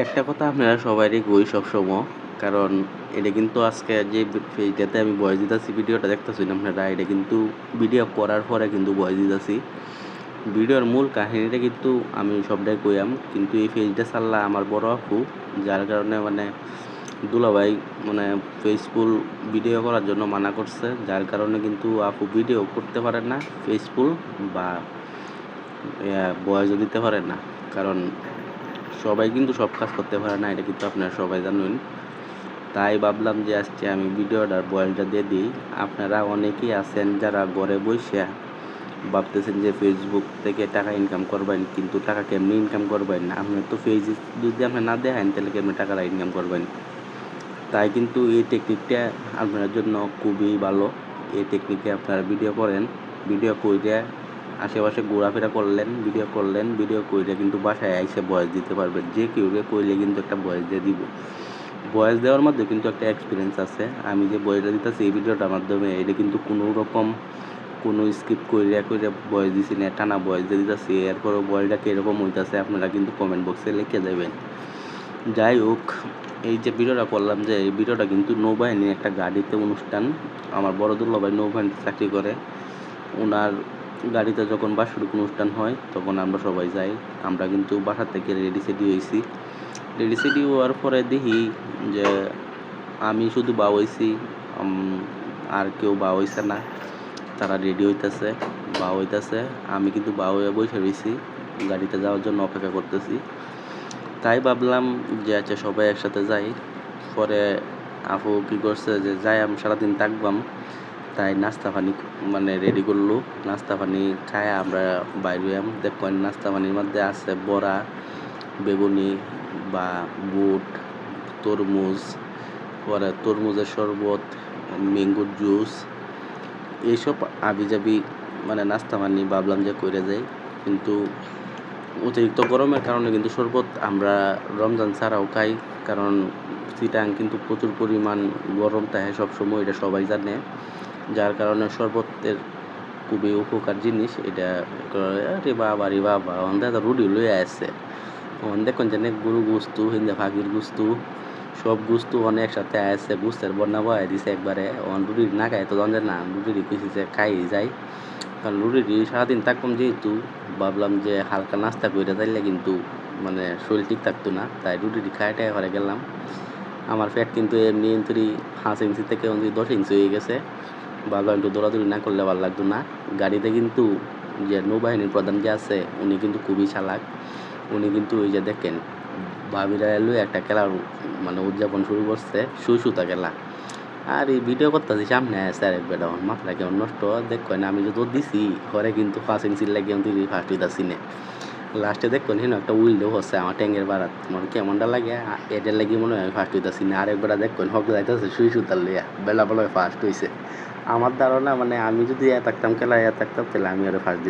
একটা কথা আপনারা সবাইরই কই সবসময়, কারণ এটা কিন্তু আজকে যে পেজটাতে আমি ভয়েস দিতেছি, ভিডিওটা দেখতেছেন আপনারা, এটা কিন্তু ভিডিও করার পরে কিন্তু ভয়েস দিতেছি। ভিডিওর মূল কাহিনীটা কিন্তু আমি সবটাই কইয়াম, কিন্তু এই পেজটা চাল্লা আমার বড় আপু, যার কারণে মানে দুলাভাই মানে ফেসবুল ভিডিও করার জন্য মানা করছে, যার কারণে কিন্তু আপু ভিডিও করতে পারে না ফেসবুল বা বয়সও দিতে পারে না। কারণ সবাই কিন্তু সব কাজ করতে পারে না, এটা কিন্তু আপনারা সবাই জানেন। তাই ভাবলাম যে আজকে আমি ভিডিওটার বয়সটা দিয়ে দিই। আপনারা অনেকেই আছেন যারা ঘরে বসে ভাবতেছেন যে ফেসবুক থেকে টাকা ইনকাম করবেন, কিন্তু টাকা কেমনি ইনকাম করবেন? না আপনার তো ফেস যদি আপনি না দেখেন, তাহলে কেমনি টাকাটা ইনকাম করবেন? তাই কিন্তু এই টেকনিকটা আপনার জন্য খুবই ভালো। এই টেকনিকে আপনারা ভিডিও করেন। ভিডিও করে আশেপাশে ঘোরাফেরা করলেন ভিডিও করলেন ভিডিও করে কিন্তু বাসায় এসে বয়স দিতে পারবেন যে কেউ কইলে কিন্তু একটা বয়স দিয়ে দিব। বয়স দেওয়ার মধ্যে কিন্তু একটা এক্সপিরিয়েন্স আছে। আমি যে বয়সটা দিতেছি, এই ভিডিওটার মাধ্যমে এটা কিন্তু কোনো রকম কোনো স্কিপ কইরা কইরা বয়স দিছি না, টানা বয়স দিয়ে দিতেছি। এরপরও বয়সটা কীরকম হইতাছে আপনারা কিন্তু কমেন্ট বক্সে লিখে দেবেন। যাই হোক, এই যে ভিডিওটা করলাম যে, এই ভিডিওটা কিন্তু নৌবাহিনীর একটা গাড়িতে অনুষ্ঠান। আমার বড় দুর্লভাই নৌবাহিনীতে চাকরি করে। ওনার গাড়িতে যখন বাৎসরিক অনুষ্ঠান হয়, তখন আমরা সবাই যাই। আমরা কিন্তু বাসা থেকে রেডি সেডি হয়েছি রেডি সেডি হওয়ার পরে দেখি যে আমি শুধু বা হয়েছি আর কেউ বা হয়েছে না। তারা রেডি হইতেছে, বা হইতেছে। আমি কিন্তু বা হয়ে বসে রয়েছি গাড়িতে যাওয়ার জন্য অপেক্ষা করতেছি। তাই ভাবলাম যে আচ্ছা সবাই একসাথে যাই। পরে আপু কী করছে যে, যাই, আমি সারাদিন থাকবাম। তাই নাস্তা পানি মানে রেডি করল। নাস্তা পানি খায় আমরা বাইরে দেখেন, নাস্তা পানির মধ্যে আছে বড়া, বেগুনি বা বুট, তরমুজ, পরে তরমুজের শরবত, ম্যাঙ্গোর জুস। এইসব আবিজাবি মানে নাস্তা পানি ভাবলাম যে করে যাই। কিন্তু অতিরিক্ত গরমের কারণে কিন্তু শরবত আমরা রমজান ছাড়াও খাই। কারণ চিটাং কিন্তু প্রচুর পরিমাণ গরম থাকে সবসময়, এটা সবাই জানে। যার কারণে শরবতের খুবই উপকার জিনিস, এটা রে বাবা রে বাবা, অন্ধে রুডি লয়ে আসছে। দেখুন যে গরু গুস্তু, হিন্দে ফাঁকির গুস্তু, সব গুস্তু অনেক একসাথে আসছে গুস্তের বন্যা বয়ে দিছে একবারে। অন রুটি না খাই তো জানছে না রুটি কইছি যে খাই, যাই। কারণ রুটি সারাদিন থাকতাম যেহেতু, ভাবলাম যে হালকা নাস্তা করে তাইলে কিন্তু মানে শরীর ঠিক থাকতো না, তাই রুটি খাইটাই ঘরে গেলাম। আমার পেট কিন্তু এমনি এমনি পাঁচ ইঞ্চি থেকে দশ ইঞ্চি হয়ে গেছে। ভাবলাম একটু দৌড়াদৌড়ি না করলে ভালো লাগতো না। গাড়িতে কিন্তু যে নৌবাহিনীর প্রধান যে আছে, উনি কিন্তু খুবই চালাক। উনি কিন্তু ওই যে দেখেন, ভাবিরা এলো একটা খেলার মানে উদযাপন শুরু করছে সুই সুতা খেলা। আর এই ভিডিও করতেছি সামনে স্যার বেটা মাথা কেমন নষ্ট। দেখো না, আমি যে দৌড় দিছি, ঘরে কিন্তু পাঁচ ইঞ্চির আমি ফার্স্ট হইতাছি না। লাস্টে দেখুন, হেন একটা উইল্ডো হচ্ছে আমার ট্যাঙ্গের বাড়াত মনে কেমনটা লাগে? এটার লাগি মনে হয় ফার্স্ট হইতেছি না। আরেক বেটা দেখো হক যাইতেছে শুই সুতার লিয়া বেলা বেলা ফার্স্ট হইছে। আমার ধারণা মানে আমি যদি এ থাকতাম খেলা এ থাকতাম, তাহলে আমি আরও ফার্স্ট